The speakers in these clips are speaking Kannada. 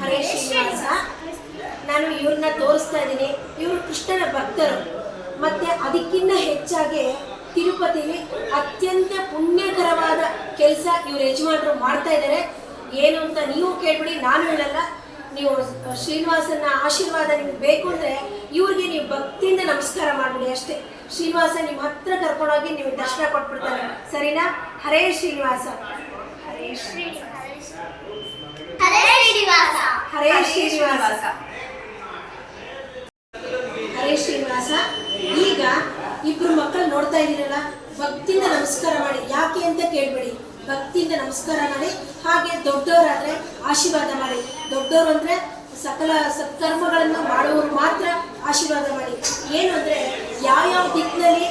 ಹರೇ ಶ್ರೀನಿವಾಸ. ನಾನು ಇವ್ರನ್ನ ತೋರಿಸ್ತಾ ಇದ್ದೀನಿ. ಇವರು ಕೃಷ್ಣನ ಭಕ್ತರು. ಮತ್ತೆ ಅದಕ್ಕಿಂತ ಹೆಚ್ಚಾಗಿ ತಿರುಪತಿಲಿ ಅತ್ಯಂತ ಪುಣ್ಯಕರವಾದ ಕೆಲಸ ಇವ್ರ ಯಜಮಾನರು ಮಾಡ್ತಾ ಇದ್ದಾರೆ ಏನು ಅಂತ ನೀವು ಕೇಳ್ಬಿಡಿ, ನಾನು ಹೇಳಲ್ಲ. ನೀವು ಶ್ರೀನಿವಾಸನ ಆಶೀರ್ವಾದ ನಿಮ್ಗೆ ಬೇಕು ಅಂದ್ರೆ ಇವ್ರಿಗೆ ನೀವು ಭಕ್ತಿಯಿಂದ ನಮಸ್ಕಾರ ಮಾಡ್ಬಿಡಿ ಅಷ್ಟೇ. ಶ್ರೀನಿವಾಸ ನಿಮ್ಮ ಹತ್ರ ಕರ್ಕೊಂಡೋಗಿ ನೀವು ದರ್ಶನ ಕೊಟ್ಬಿಡ್ತಾರೆ. ಸರಿನಾ? ಹರೇ ಶ್ರೀನಿವಾಸ. ಹರೇ ಶ್ರೀ ಹರೇ ಶ್ರೀನಿವಾಸ. ಹರೇ ಶ್ರೀನಿವಾಸ. ಹರೇ ಶ್ರೀನಿವಾಸ. ಈಗ ಇಬ್ರು ಮಕ್ಕಳು ನೋಡ್ತಾ ಇದ್ದೀರಲ್ಲ ಭಕ್ತಿಯಿಂದ ನಮಸ್ಕಾರ ಮಾಡಿ. ಯಾಕೆ ಅಂತ ಕೇಳ್ಬೇಡಿ. ಭಕ್ತಿಯಿಂದ ನಮಸ್ಕಾರ ಮಾಡಿ ಹಾಗೆ ದೊಡ್ಡವರಾದ್ರೆ ಆಶೀರ್ವಾದ ಮಾಡಿ. ದೊಡ್ಡವರು ಅಂದ್ರೆ ಸಕಲ ಸತ್ಕರ್ಮಗಳನ್ನು ಮಾಡುವವರು ಮಾತ್ರ ಆಶೀರ್ವಾದ ಮಾಡಿ. ಏನು ಅಂದ್ರೆ ಯಾವ್ಯಾವ ದಿಕ್ಕಿನಲ್ಲಿ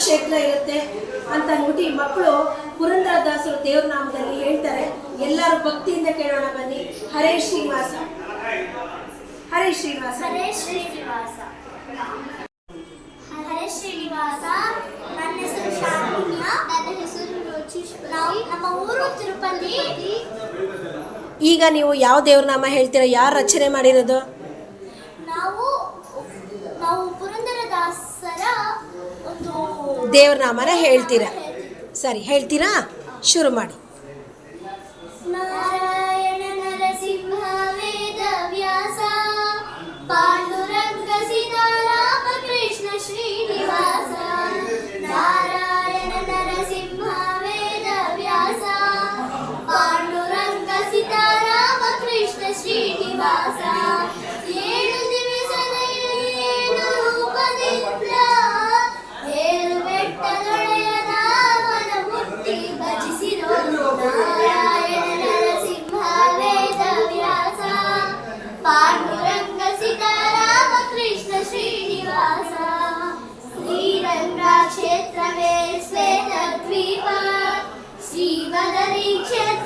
ತೀರ್ಥಕ್ಷೇತ್ರ ಇರುತ್ತೆ ಅಂತ ಅಂದ್ಬಿಟ್ಟು ಈ ಮಕ್ಕಳು ಪುರಂದರದಾಸರು ದೇವ್ರ ನಾಮದಲ್ಲಿ ಹೇಳ್ತಾರೆ. ಎಲ್ಲರೂ ಭಕ್ತಿಯಿಂದ ಕೇಳೋಣ ಬನ್ನಿ. ಹರೇ ಶ್ರೀನಿವಾಸ. ಹರೇ ಶ್ರೀನಿವಾಸ. ಹರೇ ಶ್ರೀನಿವಾಸ. ಹರೇ ಶ್ರೀನಿವಾಸ. ನನ್ನ ಹೆಸರು ಶಾಮಿನಿಯ ನನ್ನ ಹೆಸರು ನಾವು ನಮ್ಮ ಊರು ತಿರುಪತಿ. ಈಗ ನೀವು ಯಾವ ದೇವ್ರ ನಾಮ ಹೇಳ್ತೀರಾ? ಯಾರು ರಚನೆ ಮಾಡಿರೋದು ನಾವು ನಾವು ಪುರಂದರದಾಸರ ಒಂದು ದೇವ್ರ ನಾಮನ ಹೇಳ್ತೀರಾ? ಸರಿ ಹೇಳ್ತೀರಾ? ಶುರು ಮಾಡಿ. పాండురంగ సీతారామ కృష్ణ శ్రీనివాస శ్రీరంగా క్షేత్రమే శ్వేత ద్వీప శ్రీమదరీ క్షేత్ర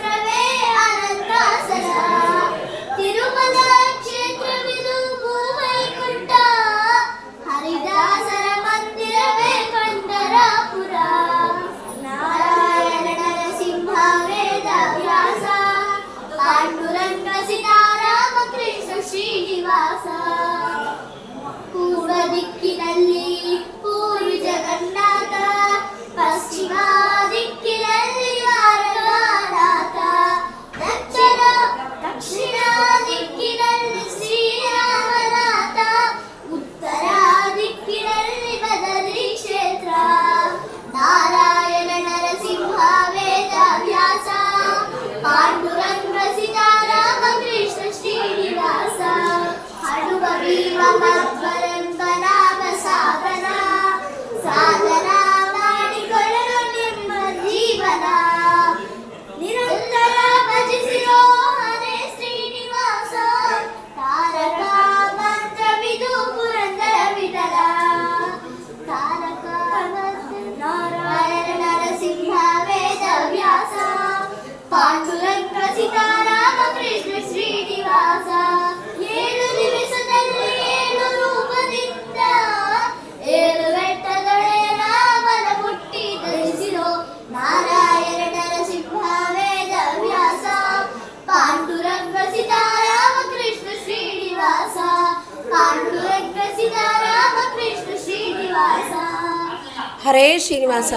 ശ്രീമമ ಪಾಂಡುರಂಗ ಸೀತಾರಾಮ ಕೃಷ್ಣ ಶ್ರೀನಿವಾಸ ಹರೇ ಶ್ರೀನಿವಾಸ